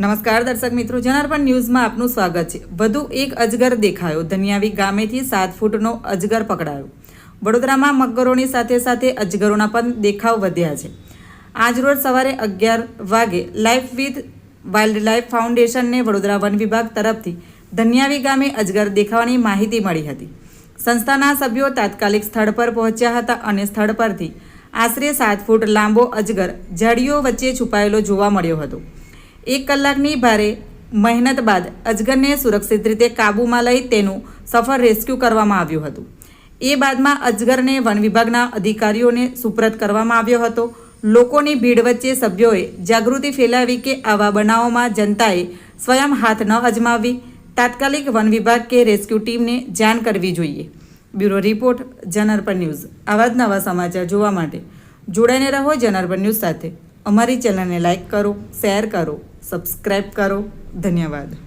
નમસ્કાર દર્શક મિત્રો, જનાર્પણ ન્યૂઝમાં આપનું સ્વાગત છે. વધુ એક અજગર દેખાયો. ધનિયાવી ગામેથી સાત ફૂટનો અજગર પકડાયો. વડોદરામાં મગરોની સાથે સાથે અજગરોના પણ દેખાવ વધ્યા છે. આજરોજ સવારે અગિયાર વાગે લાઈફ વિથ વાઇલ્ડ લાઈફ ફાઉન્ડેશનને વડોદરા વન વિભાગ તરફથી ધનિયાવી ગામે અજગર દેખાવાની માહિતી મળી હતી. સંસ્થાના સભ્યો તાત્કાલિક સ્થળ પર પહોંચ્યા હતા અને સ્થળ પરથી આશરે સાત ફૂટ લાંબો અજગર ઝાડીઓ વચ્ચે છુપાયેલો જોવા મળ્યો હતો. એક કલાકની ભારે મહેનત બાદ અજગરને સુરક્ષિત રીતે કાબૂમાં લઈ તેનું સફળ રેસ્ક્યુ કરવામાં આવ્યું હતું. એ બાદમાં અજગરને વન વિભાગના અધિકારીઓને સુપ્રત કરવામાં આવ્યો હતો. લોકોની ભીડ વચ્ચે સભ્યોએ જાગૃતિ ફેલાવી કે આવા બનાવોમાં જનતાએ સ્વયં હાથ ન અજમાવી તાત્કાલિક વન વિભાગ કે રેસ્ક્યુ ટીમને જાણ કરવી જોઈએ. બ્યુરો રિપોર્ટ જનરપન ન્યૂઝ. આવા જ નવા સમાચાર જોવા માટે જોડાઈને રહો જનરપન ન્યૂઝ સાથે. અમારી ચેનલને લાઇક કરો, શેર કરો. સબસ્ક્રાઇબ કરો. ધન્યવાદ.